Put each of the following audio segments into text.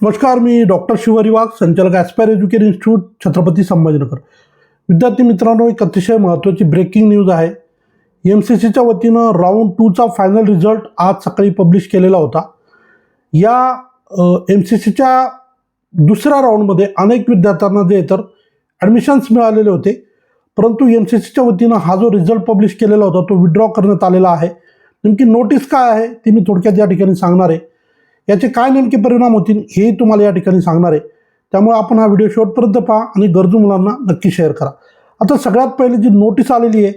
नमस्कार मी डॉक्टर शिवहरी वाघ संचालक aspire education institute Chhatrapati Sambhajinagar. विद्यार्थी मित्रांनो एक अतिशय महत्त्वाची ब्रेकिंग न्यूज आहे. एम सी सीच्या वतीनं राऊंड टूचा फायनल रिझल्ट आज सकाळी पब्लिश केलेला होता. या एम सी सीच्या दुसऱ्या राऊंडमध्ये अनेक विद्यार्थ्यांना जे तर ॲडमिशन्स मिळालेले होते. परंतु एम सी सीच्या वतीनं हा जो रिझल्ट पब्लिश केलेला होता तो विड्रॉ करण्यात आलेला आहे. नेमकी नोटीस काय आहे ती मी थोडक्यात या ठिकाणी सांगणार आहे. याचे काय नेमके परिणाम होतील हेही तुम्हाला या ठिकाणी सांगणार आहे. त्यामुळे आपण हा व्हिडिओ शेवटपर्यंत पहा आणि गरजू मुलांना नक्की शेअर करा. आता सगळ्यात पहिले जी नोटीस आलेली आहे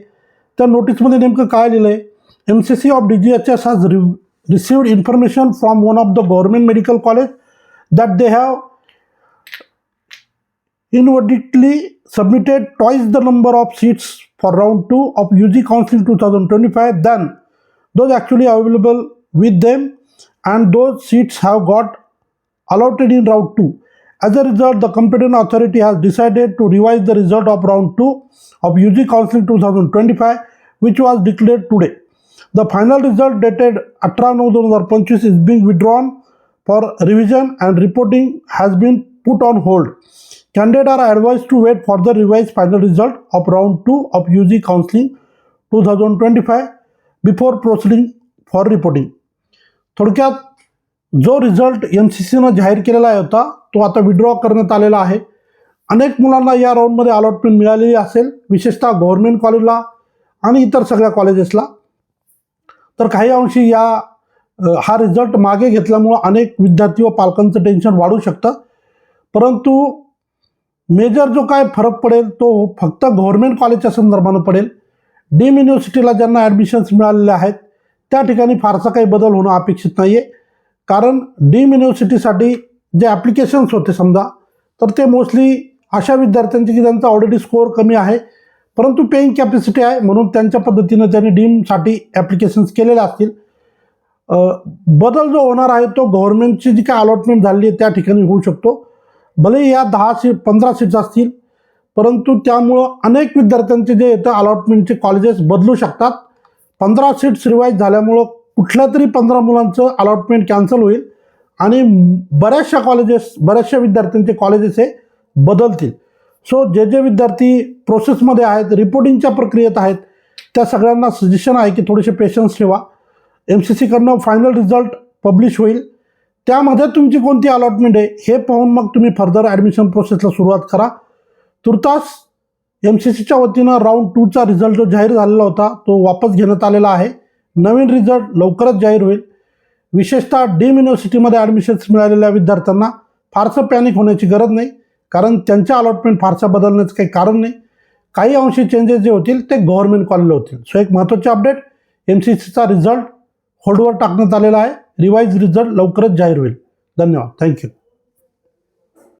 त्या नोटीसमध्ये नेमकं काय लिहिलं आहे? M C C of D G H S has received information from one of the government medical college that they have inadvertently submitted twice the number of seats for round 2 of UG Counseling 2025 than those actually available with them. And those seats have got allotted in round 2. As a result, the competent authority has decided to revise the result of round 2 of UG Counseling 2025 which was declared today. The final result dated 18-9-2025 is being withdrawn for revision and reporting has been put on hold. Candidates are advised to wait for the revised final result of round 2 of UG Counseling 2025 before proceeding for reporting. थोडक्यात जो result M C सीनं जाहीर केलेला आहे होता तो आता withdraw करण्यात आलेला आहे. अनेक मुलांना या राऊंडमध्ये अलॉटमेंट मिळालेली असेल विशेषतः गव्हर्नमेंट कॉलेजला आणि इतर सगळ्या कॉलेजेसला तर काही अंशी या हा रिझल्ट मागे घेतल्यामुळं अनेक विद्यार्थी व पालकांचं टेन्शन वाढू शकतं. परंतु मेजर जो काय फरक पडेल तो फक्त गव्हर्नमेंट कॉलेजच्या संदर्भानं पडेल. डीम युनिव्हर्सिटीला ज्यांना ॲडमिशन्स मिळालेले आहेत त्या ठिकाणी फारसा काही बदल होणं अपेक्षित नाही आहे कारण डीम युनिव्हर्सिटीसाठी जे ॲप्लिकेशन्स होते समजा तर ते मोस्टली अशा विद्यार्थ्यांचे की ज्यांचा ऑलरेडी स्कोअर कमी आहे परंतु पेईंग कॅपॅसिटी आहे म्हणून त्यांच्या पद्धतीनं त्यांनी डीमसाठी ॲप्लिकेशन्स केलेले असतील. बदल जो होणार आहे तो गव्हर्नमेंटची जी काय अलॉटमेंट झालेली आहे त्या ठिकाणी होऊ शकतो. भले या दहा सीट पंधरा सीट्स असतील परंतु त्यामुळं अनेक विद्यार्थ्यांचे जे येतं अलॉटमेंटचे कॉलेजेस बदलू शकतात. पंधरा सीट्स रिवाईज झाल्यामुळं कुठल्या तरी पंधरा मुलांचं अलॉटमेंट कॅन्सल होईल आणि बऱ्याचशा कॉलेजेस बऱ्याचशा विद्यार्थ्यांचे कॉलेजेस हे बदलतील. सो जे जे विद्यार्थी प्रोसेसमध्ये आहेत रिपोर्टिंगच्या प्रक्रियेत आहेत त्या सगळ्यांना सजेशन आहे की थोडेसे पेशन्स ठेवा. एम सी सीकडनं फायनल रिझल्ट पब्लिश होईल. त्यामध्ये तुमची कोणती अलॉटमेंट आहे हे पाहून मग तुम्ही फर्दर ॲडमिशन प्रोसेसला सुरुवात करा. तुर्तास एम सी सीच्या वतीनं राऊंड टूचा रिझल्ट जो जाहीर झालेला होता तो वापस घेण्यात आलेला आहे. नवीन रिझल्ट लवकरच जाहीर होईल. विशेषतः डीम युनिव्हर्सिटीमध्ये ॲडमिशन्स मिळालेल्या विद्यार्थ्यांना फारसं पॅनिक होण्याची गरज नाही कारण त्यांच्या अलॉटमेंट फारसं बदलण्याचं काही कारण नाही. काही अंशी चेंजेस जे होतील ते गव्हर्नमेंट कॉलेजला होतील. सो एक महत्त्वाचे अपडेट एम सी सीचा रिझल्ट होल्डवर टाकण्यात आलेला आहे. रिवाईज रिझल्ट लवकरच जाहीर होईल. धन्यवाद. थँक्यू